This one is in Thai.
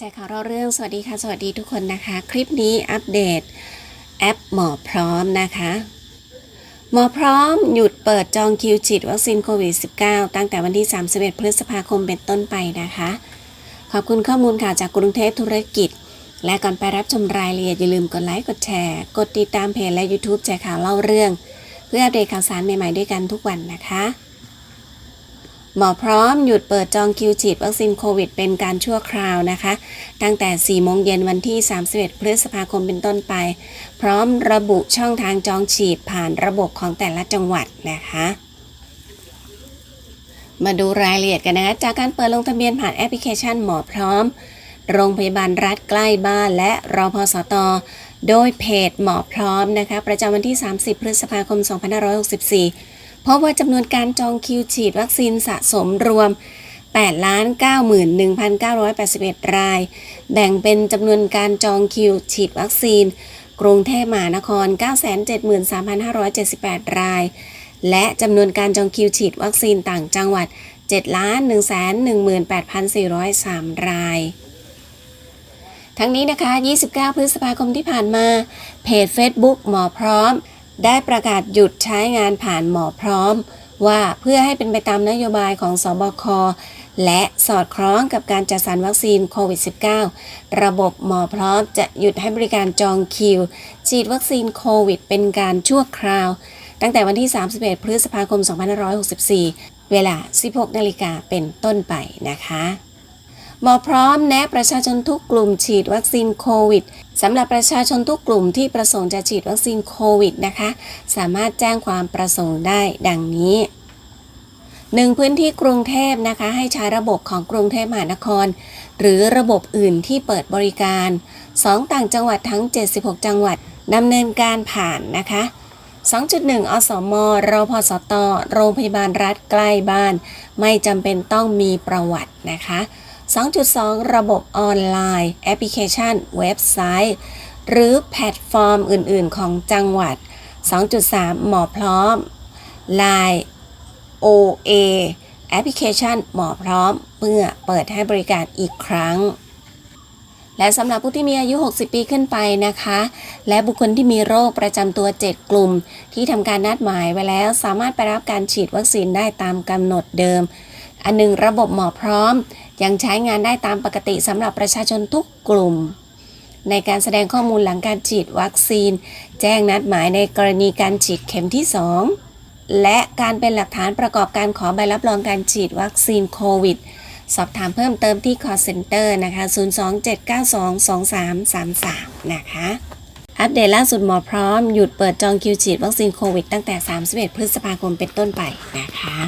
แชร์ข่าวเราเรื่องสวัสดีค่ะ สวัสดีทุกคนนะคะ คลิปนี้อัปเดตแอปหมอพร้อมนะคะ หมอพร้อมหยุดเปิดจองคิวฉีดวัคซีนโควิด -19 ตั้งแต่วันที่ 31 พฤษภาคมเป็นต้นไปนะคะ ขอบคุณข้อมูลข่าวจากกรุงเทพธุรกิจ และก่อนไปรับชมรายละเอียดอย่าลืมกดไลค์กดแชร์ กดติดตามเพจและ YouTube แชร์ข่าวเล่าเรื่อง เพื่ออัปเดตข่าวสารใหม่ๆด้วยกันทุกวันนะคะ หมอพร้อมหยุดเปิดจองคิวฉีดวัคซีนโควิดเป็นการชั่วคราวนะคะ ตั้งแต่ 4 โมงเย็นวันที่ 31 พฤษภาคมเป็นต้นไป พร้อมระบุช่องทางจองฉีดผ่านระบบของแต่ละจังหวัดนะคะมาดูรายละเอียดกันนะคะจากการเปิดลงทะเบียนผ่านแอปพลิเคชันหมอพร้อม โรงพยาบาลรัฐใกล้บ้านและรอพสต โดยเพจหมอพร้อมนะคะ ประจำวันที่ 30 พฤษภาคม 2564 เพราะว่าจำนวนการจองคิวฉีดวัคซีนสะสมรวม891,981 ราย แบ่งเป็นจำนวนการจองคิวฉีดวัคซีน กรุงเทพมหานคร 973,578 ราย และจำนวนการจองคิวฉีดวัคซีนต่างจังหวัด7,118,403 รายทั้งนี้นะคะ 29 พฤษภาคมที่ผ่านมา เพจ Facebook หมอพร้อม ได้ประกาศหยุดใช้งานผ่านหมอพร้อม ว่าเพื่อให้เป็นไปตามนโยบายของสบค และสอดคล้องกับการจัดสรรวัคซีนโควิด -19 ระบบหมอพร้อมจะหยุดให้บริการจองคิว ฉีดวัคซีนโควิด เป็นการชั่วคราว ตั้งแต่วันที่ 31 พฤษภาคม 2564 เวลา 16 นาฬิกาเป็นต้นไปนะคะหมอพร้อมแนะประชาชนทุกกลุ่มฉีดวัคซีนโควิด สำหรับประชาชนทุกกลุ่มที่ประสงค์จะฉีดวัคซีนโควิดนะคะ สามารถแจ้งความประสงค์ได้ดังนี้ 1. พื้นที่กรุงเทพนะคะให้ใช้ระบบของกรุงเทพมหานคร หรือระบบอื่นที่เปิดบริการ 2. ต่างจังหวัดทั้ง 76 จังหวัดดำเนินการผ่านนะคะ 2.1 อสมรพสต โรงพยาบาลรัฐใกล้บ้าน ไม่จำเป็นต้องมีประวัตินะคะ 2.2 ระบบออนไลน์ แอปพลิเคชัน เว็บไซต์ หรือแพลตฟอร์มอื่น ๆ ของจังหวัด 2.3 หมอพร้อม Line OA แอปพลิเคชันหมอพร้อมเพื่อเปิดให้บริการอีกครั้ง และสำหรับผู้ที่มีอายุ 60 ปีขึ้นไปนะคะ และบุคคลที่มีโรคประจำตัว 7 กลุ่ม ที่ทำการนัดหมายไว้แล้ว สามารถไปรับการฉีดวัคซีนได้ตามกำหนดเดิม อันหนึ่งระบบหมอพร้อม ยังใช้งานได้ตามปกติสำหรับประชาชนทุกกลุ่ม ในการแสดงข้อมูลหลังการฉีดวัคซีน แจ้งนัดหมายในกรณีการฉีดเข็มที่ 2 และการเป็นหลักฐานประกอบการขอใบรับรองการฉีดวัคซีนโควิด สอบถามเพิ่มเติมที่ call center นะคะ 027922333 นะคะอัปเดตล่าสุดหมอพร้อม หยุดเปิดจองคิวฉีดวัคซีนโควิดตั้งแต่ 31 พฤษภาคมเป็นต้นไปนะคะ